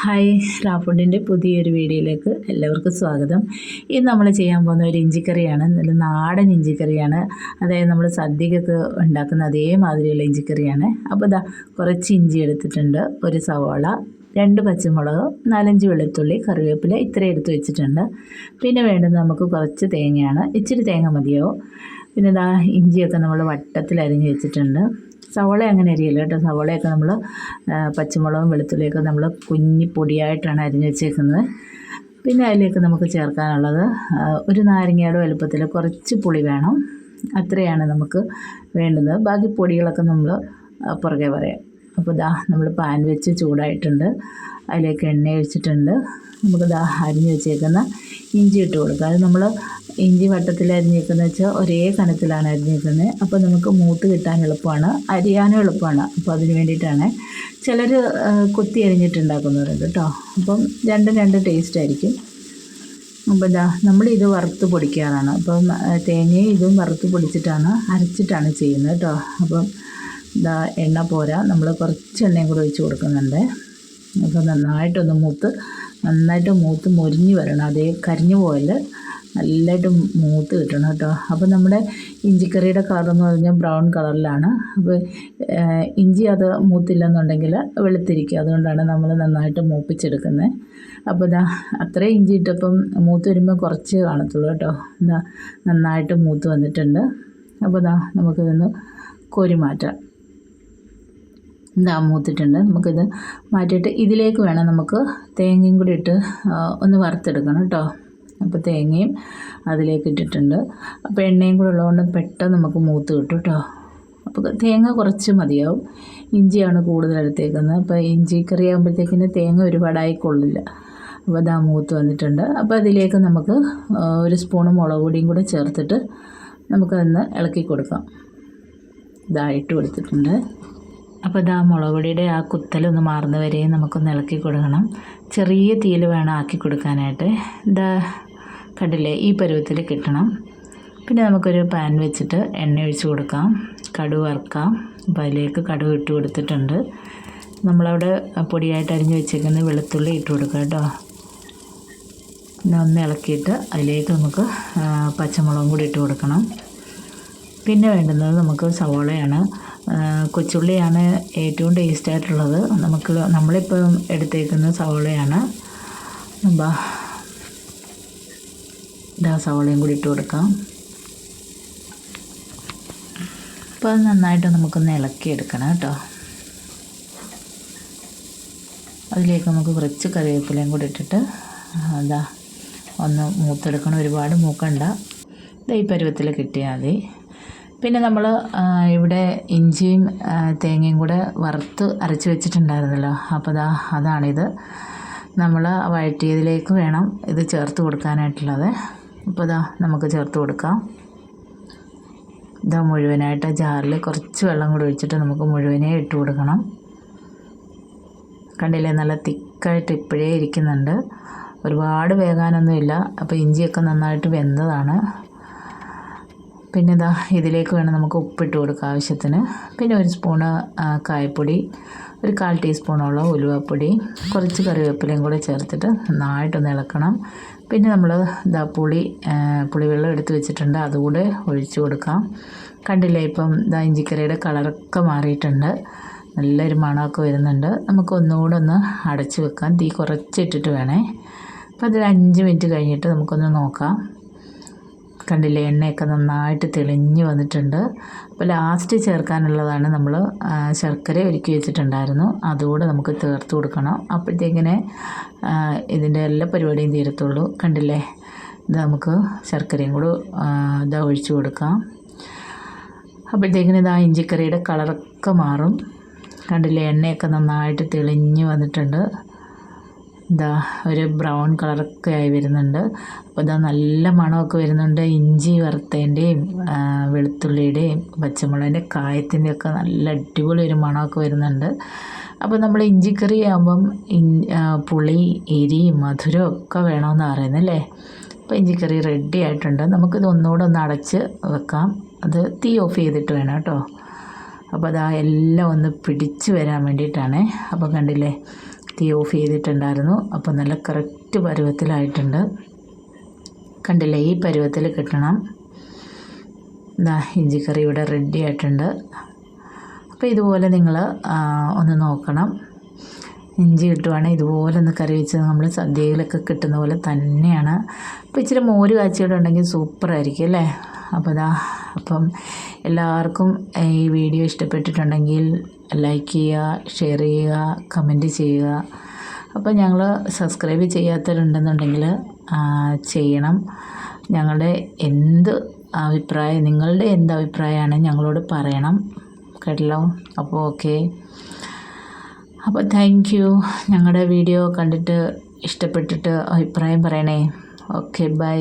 Hi റാഫുഡിന്റെ പുതിയൊരു വീഡിയോയിലേക്ക് എല്ലാവർക്കും സ്വാഗതം. ഇന്ന് നമ്മൾ ചെയ്യാൻ പോകുന്ന ഒരു ഇഞ്ചിക്കറിയാണ്. നല്ല നാടൻ ഇഞ്ചിക്കറിയാണ്. അതായത് നമ്മൾ സദ്യക്കൊക്കെ ഉണ്ടാക്കുന്ന അതേമാതിരിയുള്ള ഇഞ്ചിക്കറിയാണ്. അപ്പോൾ ഇതാ കുറച്ച് ഇഞ്ചി എടുത്തിട്ടുണ്ട് ഒരു സവാള രണ്ട് പച്ചമുളക് നാലഞ്ച് വെളുത്തുള്ളി കറിവേപ്പില ഇത്ര എടുത്ത് വെച്ചിട്ടുണ്ട്. പിന്നെ വേണ്ടത് നമുക്ക് കുറച്ച് തേങ്ങയാണ്. ഇച്ചിരി തേങ്ങ മതിയാവും. പിന്നെ ഇതാ ഇഞ്ചിയൊക്കെ നമ്മൾ വട്ടത്തിൽ അരിഞ്ഞ് വെച്ചിട്ടുണ്ട്. സവോള അങ്ങനെ അരിയില്ല കേട്ടോ. സവോളയൊക്കെ നമ്മൾ പച്ചമുളകും വെളുത്തുള്ളിയൊക്കെ നമ്മൾ കുഞ്ഞി പൊടിയായിട്ടാണ് അരിഞ്ഞ് വെച്ചേക്കുന്നത്. പിന്നെ അതിലേക്ക് നമുക്ക് ചേർക്കാനുള്ളത് ഒരു നാരങ്ങയുടെ വലുപ്പത്തിൽ കുറച്ച് പുളി വേണം. അത്രയാണ് നമുക്ക് വേണ്ടത്. ബാക്കി പൊടികളൊക്കെ നമ്മൾ പുറകെ പറയാം. അപ്പോൾ ദാ നമ്മൾ പാൻ വെച്ച് ചൂടായിട്ടുണ്ട്. അതിലേക്ക് എണ്ണ ഒഴിച്ചിട്ടുണ്ട്. നമുക്ക് ദാ അരിഞ്ഞ് വെച്ചേക്കുന്ന ഇഞ്ചി ഇട്ട് കൊടുക്കുക അത് നമ്മൾ ഇഞ്ചി വട്ടത്തിൽ അരിഞ്ഞേക്കുന്നത് വെച്ചാൽ ഒരേ കനത്തിലാണ് അരിഞ്ഞേക്കുന്നത് അപ്പോൾ നമുക്ക് മൂത്ത് കിട്ടാൻ എളുപ്പമാണ്. അരിയാനും എളുപ്പമാണ്. അപ്പോൾ അതിന് വേണ്ടിയിട്ടാണ് ചിലർ കൊത്തി അരിഞ്ഞിട്ടുണ്ടാക്കുന്നവരുണ്ട് കേട്ടോ. അപ്പം രണ്ടും രണ്ട് ടേസ്റ്റ് ആയിരിക്കും. അപ്പോൾ എന്താ നമ്മൾ ഇത് വറുത്ത് പൊടിക്കാറാണ്. അപ്പം തേങ്ങയും ഇതും വറുത്ത് പൊടിച്ചിട്ടാണ് അരച്ചിട്ടാണ് ചെയ്യുന്നത് കേട്ടോ. അപ്പം ഇതാ എണ്ണ പോരാ. നമ്മൾ കുറച്ച് എണ്ണയും കൂടെ ഒഴിച്ച് കൊടുക്കുന്നുണ്ട്. അപ്പോൾ നന്നായിട്ടൊന്ന് മൂത്ത് നന്നായിട്ട് മൂത്ത് മുരിഞ്ഞ് വരണം. അതേ കരിഞ്ഞു പോയാൽ നല്ലതായിട്ട് മൂത്ത് കിട്ടണം കേട്ടോ. അപ്പോൾ നമ്മുടെ ഇഞ്ചിക്കറിയുടെ കളർ എന്ന് പറഞ്ഞാൽ ബ്രൗൺ കളറിലാണ് അപ്പോൾ ഇഞ്ചി അത് മൂത്തില്ലെന്നുണ്ടെങ്കിൽ വെളുത്തിരിക്കും. അതുകൊണ്ടാണ് നമ്മൾ നന്നായിട്ട് മൂപ്പിച്ചെടുക്കുന്നത് അപ്പോൾ ഇതാ അത്രയും ഇഞ്ചി ഇട്ടപ്പം മൂത്ത് വരുമ്പോൾ കുറച്ച് കാണത്തുള്ളൂ കേട്ടോ. ഇതാ നന്നായിട്ട് മൂത്ത് വന്നിട്ടുണ്ട്. അപ്പോൾ ഇതാ നമുക്കിതൊന്ന് കോരി മാറ്റാം. ഇതാ മൂത്തിട്ടുണ്ട്. നമുക്കിത് മാറ്റിയിട്ട് ഇതിലേക്ക് വേണം നമുക്ക് തേങ്ങയും കൂടി ഇട്ട് ഒന്ന് വറുത്തെടുക്കണം കേട്ടോ. അപ്പോൾ തേങ്ങയും അതിലേക്ക് ഇട്ടിട്ടുണ്ട്. അപ്പോൾ എണ്ണയും കൂടെ ഉള്ളതുകൊണ്ട് പെട്ടെന്ന് നമുക്ക് മൂത്ത് കിട്ടും കേട്ടോ. അപ്പോൾ തേങ്ങ കുറച്ച് മതിയാവും. ഇഞ്ചിയാണ് കൂടുതൽ എടുത്തേക്കുന്നത്. അപ്പോൾ ഇഞ്ചി കറി ആകുമ്പോഴത്തേക്കിന് തേങ്ങ ഒരുപാടായി കൊള്ളില്ല. അപ്പോൾ അതാ മൂത്ത് വന്നിട്ടുണ്ട്. അപ്പോൾ അതിലേക്ക് നമുക്ക് ഒരു സ്പൂണ് മുളക് പൊടിയും കൂടെ ചേർത്തിട്ട് നമുക്കതൊന്ന് ഇളക്കി കൊടുക്കാം. ഇതായിട്ട് കൊടുത്തിട്ടുണ്ട്. അപ്പോൾ ഇതാ മുളക് ആ കുത്തലൊന്ന് മാറുന്ന വരെയും നമുക്കൊന്ന് ഇളക്കി കൊടുക്കണം. ചെറിയ തീയിൽ വേണം ആക്കി കൊടുക്കാനായിട്ട്. ഇതാ കണ്ടില്ലേ ഈ പരുവത്തിൽ കിട്ടണം. പിന്നെ നമുക്കൊരു പാൻ വെച്ചിട്ട് എണ്ണ ഒഴിച്ച് കൊടുക്കാം. കടുവ് വറുക്കാം. അപ്പോൾ അതിലേക്ക് കടുവ് ഇട്ട് കൊടുത്തിട്ടുണ്ട്. നമ്മളവിടെ പൊടിയായിട്ട് അരിഞ്ഞ് വെച്ചേക്കുന്ന വെളുത്തുള്ളി ഇട്ട് കൊടുക്കാം കേട്ടോ. പിന്നെ ഒന്ന് ഇളക്കിയിട്ട് അതിലേക്ക് നമുക്ക് പച്ചമുളകും കൂടി ഇട്ട് കൊടുക്കണം. പിന്നെ വേണ്ടുന്നത് നമുക്ക് സവോളയാണ്. കൊച്ചുള്ളിയാണ് ഏറ്റവും ടേസ്റ്റ് ആയിട്ടുള്ളത്. നമുക്ക് നമ്മളിപ്പം എടുത്തേക്കുന്ന സവോളയാണ്. ഇതാ സവോളയും കൂടി ഇട്ട് കൊടുക്കാം. അപ്പോൾ അത് നന്നായിട്ട് നമുക്കൊന്ന് ഇളക്കി എടുക്കണം കേട്ടോ. അതിലേക്ക് നമുക്ക് കുറച്ച് കറിവേപ്പിലയും കൂടി ഇട്ടിട്ട് അതാ ഒന്ന് മൂത്തെടുക്കണം. ഒരുപാട് മൂക്കണ്ട. ഇതാ ഈ പരുവത്തിൽ കിട്ടിയാൽ മതി. പിന്നെ നമ്മൾ ഇവിടെ ഇഞ്ചിയും തേങ്ങയും കൂടെ വറുത്ത് അരച്ച് വെച്ചിട്ടുണ്ടായിരുന്നല്ലോ. അപ്പോൾ ദാ അതാണിത്. നമ്മൾ വഴറ്റിയതിലേക്ക് വേണം ഇത് ചേർത്ത് കൊടുക്കാനായിട്ടുള്ളത്. അപ്പോൾ ഇതാ നമുക്ക് ചേർത്ത് കൊടുക്കാം. ഇതാ മുഴുവനായിട്ട് ജാറിൽ കുറച്ച് വെള്ളം കൂടി ഒഴിച്ചിട്ട് നമുക്ക് മുഴുവനേ ഇട്ട് കൊടുക്കണം. കണ്ടില്ലേ നല്ല തിക്കായിട്ട് ഇപ്പോഴേ ഇരിക്കുന്നുണ്ട്. ഒരുപാട് വേകാനൊന്നുമില്ല. അപ്പോൾ ഇഞ്ചിയൊക്കെ നന്നായിട്ട് വെന്തതാണ്. പിന്നെ ഇതാ ഇതിലേക്ക് വേണം നമുക്ക് ഉപ്പിട്ട് കൊടുക്കാം ആവശ്യത്തിന്. പിന്നെ ഒരു സ്പൂണ് കായപ്പൊടി ഒരു കാൽ ടീസ്പൂണോളം ഉലുവപ്പൊടി കുറച്ച് കറിവേപ്പിലയും കൂടെ ചേർത്തിട്ട് നന്നായിട്ടൊന്ന് ഇളക്കണം. പിന്നെ നമ്മൾ ഇതാ പുളി പുളിവെള്ളം എടുത്ത് വെച്ചിട്ടുണ്ട് അതുകൂടെ ഒഴിച്ച് കൊടുക്കാം. കണ്ടില്ലേ ഇപ്പം ഇതാ ഇഞ്ചിക്കറിയുടെ കളറൊക്കെ മാറിയിട്ടുണ്ട്. നല്ലൊരു മണമൊക്കെ വരുന്നുണ്ട്. നമുക്ക് ഒന്നുകൂടെ ഒന്ന് അടച്ച് വെക്കാം. തീ കുറച്ചിട്ടിട്ട് വേണേ. അപ്പോൾ അതൊരു അഞ്ച് മിനിറ്റ് കഴിഞ്ഞിട്ട് നമുക്കൊന്ന് നോക്കാം. കണ്ടില്ലേ എണ്ണയൊക്കെ നന്നായിട്ട് തെളിഞ്ഞു വന്നിട്ടുണ്ട്. അപ്പോൾ ലാസ്റ്റ് ചേർക്കാനുള്ളതാണ് നമ്മൾ ശർക്കര ഒരുക്കി വെച്ചിട്ടുണ്ടായിരുന്നു. അതുകൂടെ നമുക്ക് ചേർത്ത് കൊടുക്കണം. അപ്പോഴത്തേക്കിനെ ഇതിന്റെ എല്ലാ പരിപാടിയും തീരത്തുള്ളൂ. കണ്ടില്ലേ ഇത് നമുക്ക് ശർക്കരയും കൂടെ ഇതാ ഒഴിച്ചു കൊടുക്കാം. അപ്പോഴത്തേക്കിന് ഇതാ ഇഞ്ചിക്കറിയുടെ കളറൊക്കെ മാറും. കണ്ടില്ലേ എണ്ണയൊക്കെ നന്നായിട്ട് തെളിഞ്ഞു വന്നിട്ടുണ്ട്. ഇതാ ഒരു ബ്രൗൺ കളറൊക്കെ ആയി വരുന്നുണ്ട്. അപ്പോൾ ഇതാ നല്ല മണമൊക്കെ വരുന്നുണ്ട്. ഇഞ്ചി വറുത്തതിന്റെയും വെളുത്തുള്ളിയുടെയും പച്ചമുളകിന്റെ കായത്തിന്റെ ഒക്കെ നല്ല അടിപൊളി ഒരു മണമൊക്കെ വരുന്നുണ്ട്. അപ്പോൾ നമ്മൾ ഇഞ്ചിക്കറി ആകുമ്പം പുളി എരി മധുരം ഒക്കെ വേണമെന്ന് പറയുന്നല്ലേ? അപ്പോൾ ഇഞ്ചിക്കറി റെഡി ആയിട്ടുണ്ട്. നമുക്കിത് ഒന്നുകൂടെ ഒന്ന് അടച്ച് വെക്കാം. അത് തീ ഓഫ് ചെയ്തിട്ട് വേണം കേട്ടോ. അപ്പോൾ അതാ എല്ലാം ഒന്ന് പിടിച്ച് വരാൻ വേണ്ടിയിട്ടാണ്. അപ്പോൾ കണ്ടില്ലേ? തീ ഓഫ് ചെയ്തിട്ടുണ്ടായിരുന്നു. അപ്പോൾ നല്ല കറക്റ്റ് പരുവത്തിലായിട്ടുണ്ട്. കണ്ടില്ലേ ഈ പരുവത്തിൽ കിട്ടണം. ഇതാ ഇഞ്ചിക്കറി ഇവിടെ റെഡി ആയിട്ടുണ്ട്. അപ്പോൾ ഇതുപോലെ നിങ്ങൾ ഒന്ന് നോക്കണം. ഇഞ്ചി കിട്ടുവാണെങ്കിൽ ഇതുപോലെ ഒന്ന് കറി വെച്ച് നമ്മൾ സദ്യയിലൊക്കെ കിട്ടുന്ന പോലെ തന്നെയാണ്. അപ്പോൾ ഇച്ചിരി മോര് കാച്ചിയുടെ ഉണ്ടെങ്കിൽ സൂപ്പറായിരിക്കും അല്ലേ? അപ്പോൾ ഇതാ അപ്പം എല്ലാവർക്കും ഈ വീഡിയോ ഇഷ്ടപ്പെട്ടിട്ടുണ്ടെങ്കിൽ ലൈക്ക് ചെയ്യുക ഷെയർ ചെയ്യുക കമന്റ് ചെയ്യുക. അപ്പോൾ ഞങ്ങൾ സബ്സ്ക്രൈബ് ചെയ്യാത്തവരുണ്ടെന്നുണ്ടെങ്കിൽ ചെയ്യണം. ഞങ്ങളുടെ എന്ത് അഭിപ്രായം നിങ്ങളുടെ എന്ത് അഭിപ്രായമാണ് ഞങ്ങളോട് പറയണം. കേട്ടല്ലോ? അപ്പോൾ ഓക്കെ അപ്പോൾ താങ്ക് യു ഞങ്ങളുടെ വീഡിയോ കണ്ടിട്ട് ഇഷ്ടപ്പെട്ടിട്ട് അഭിപ്രായം പറയണേ. Okay bye